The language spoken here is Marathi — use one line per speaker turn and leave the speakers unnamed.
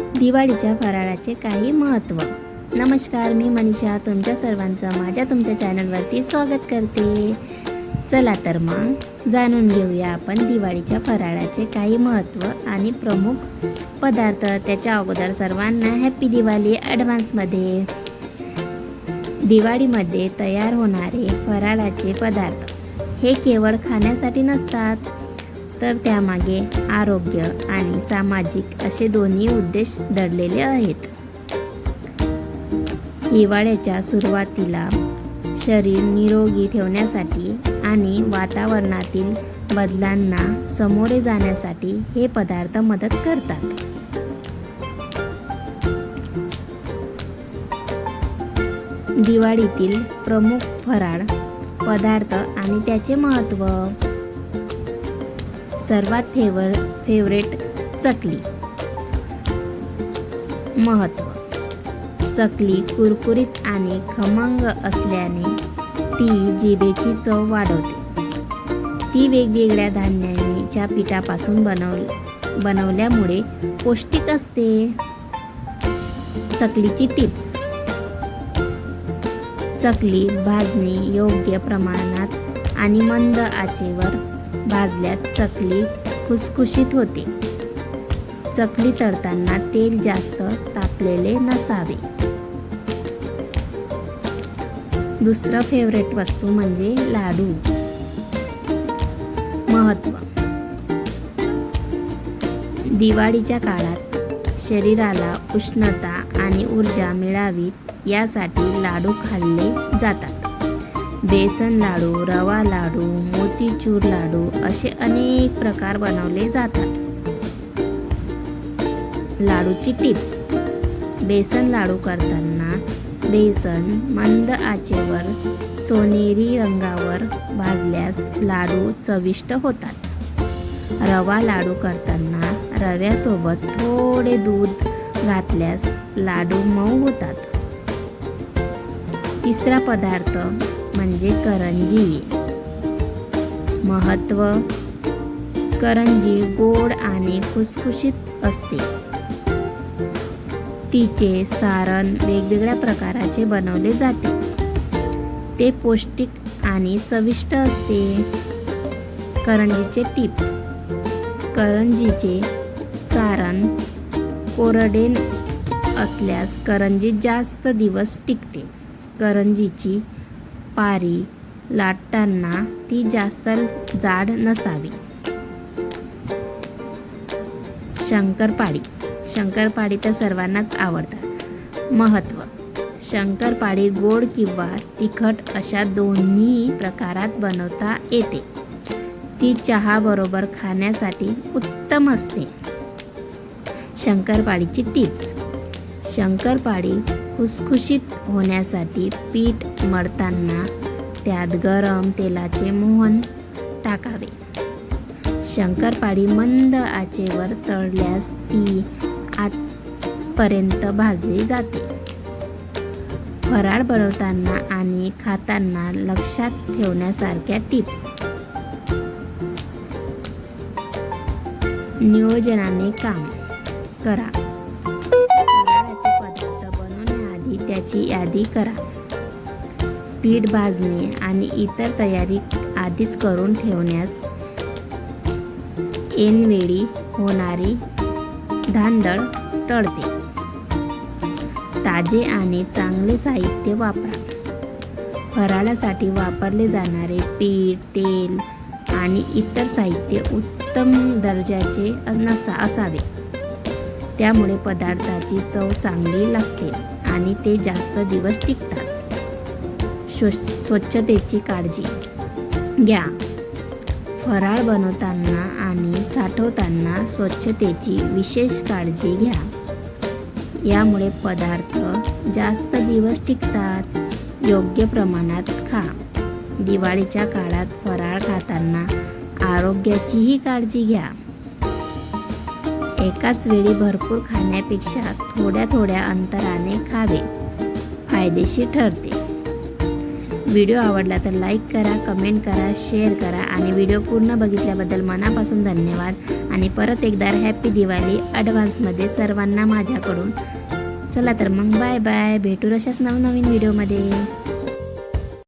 दिवाळीच्या फराळाचे काही महत्त्व. नमस्कार मी मनीषा तुमच्या सर्वांचं माझ्या तुमच्या चॅनलवरती स्वागत करते. चला तर मग जाणून घेऊया आपण दिवाळीच्या फराळाचे काही महत्त्व आणि प्रमुख पदार्थ. त्याच्या अगोदर सर्वांना हॅप्पी दिवाळी ॲडव्हान्समध्ये दिवाळीमध्ये तयार होणारे फराळाचे पदार्थ हे केवळ खाण्यासाठी नसतात तर त्यामागे आरोग्य आणि सामाजिक असे दोन्ही उद्देश दडलेले आहेत. हिवाळ्याच्या सुरुवातीला शरीर निरोगी ठेवण्यासाठी आणि वातावरणातील बदलांना सामोरे जाण्यासाठी हे पदार्थ मदत करतात. दिवाळीतील प्रमुख फराळ पदार्थ आणि त्याचे महत्त्व सर्वात फेवर फेवरेट चकली. महत्त्व. चकली कुरकुरीत आणि खमंग असल्याने ती जिभेची चव वाढवते. ती वेगवेगळ्या धान्यांच्या पिठापासून बनव बनवल्यामुळे पौष्टिक असते. चकलीची टिप्स. चकली भाजणे योग्य प्रमाणात आणि मंद आचेवर भाजल्यात चकली खुसखुशीत होते. चकली तळताना तेल जास्त तापलेले नसावे. दुसरं फेवरेट वस्तू म्हणजे लाडू. महत्त्व. दिवाळीच्या काळात शरीराला उष्णता आणि ऊर्जा मिळावी यासाठी लाडू खाल्ले जातात. बेसन लाडू रवा लाडू मोतीचूर लाडू असे अनेक प्रकार बनवले जातात. लाडूची टिप्स. बेसन लाडू करताना बेसन मंद आचेवर सोनेरी रंगावर भाजल्यास लाडू चविष्ट होतात. रवा लाडू करताना रव्यासोबत थोडे दूध घातल्यास लाडू मऊ होतात. तिसरा पदार्थ म्हणजे करंजी. महत्त्व करंजी गोड आणि खुसखुशीत असते. तिचे सारण वेगवेगळ्या प्रकाराचे बनवले जाते. ते पौष्टिक आणि चविष्ट असते. करंजीचे टिप्स. करंजीचे सारण कोरडे असल्यास करंजी जास्त दिवस टिकते. करंजीची पारी लाटताना ती जास्त जाड नसावी. शंकरपाळी. शंकरपाळी तर सर्वांनाच आवडतात. महत्त्व शंकरपाळी गोड किंवा तिखट अशा दोन्ही प्रकारात बनवता येते. ती चहाबरोबर खाण्यासाठी उत्तम असते. शंकरपाळीची टिप्स शंकरपाळी खुसखुशीत होण्यासाठी पीठ मळताना त्यात गरम तेलाचे मोहन टाकावे. शंकरपाळी मंद आचेवर तळल्यास ती आतपर्यंत भाजली जाते. फराळ बनवताना आणि खाताना लक्षात ठेवण्यासारख्या टिप्स. नियोजनाने काम करा. त्याची यादी करा. पीठ भाजणे आणि इतर तयारी आधीच करून ठेवण्यास ऐनवेळी होणारी धांदळ टळते. ताजे आणि चांगले साहित्य वापरा. फराळासाठी वापरले जाणारे पीठ तेल आणि इतर साहित्य उत्तम दर्जाचे नसा असावे. त्यामुळे पदार्थाची चव चांगली लागते. आणि ते जास्त दिवस टिकतात. स्व स्वच्छतेची काळजी घ्या. फराळ बनवताना आणि साठवताना स्वच्छतेची विशेष काळजी घ्या. यामुळे पदार्थ जास्त दिवस टिकतात. योग्य प्रमाणात खा. दिवाळीच्या काळात फराळ खाताना आरोग्याचीही काळजी घ्या. एकाच वेळी भरपूर खाण्यापेक्षा थोड्या थोड्या अंतराने खावे. फायदेशीर ठरते. व्हिडिओ आवडला तर लाईक करा कमेंट करा शेअर करा आणि व्हिडिओ पूर्ण बघितल्याबद्दल मनापासून धन्यवाद. आणि परत एकदा हॅपी दिवाळी ॲडव्हान्समध्ये सर्वांना माझ्याकडून. चला तर मग बाय बाय. भेटू अशाच नवनवीन व्हिडिओमध्ये.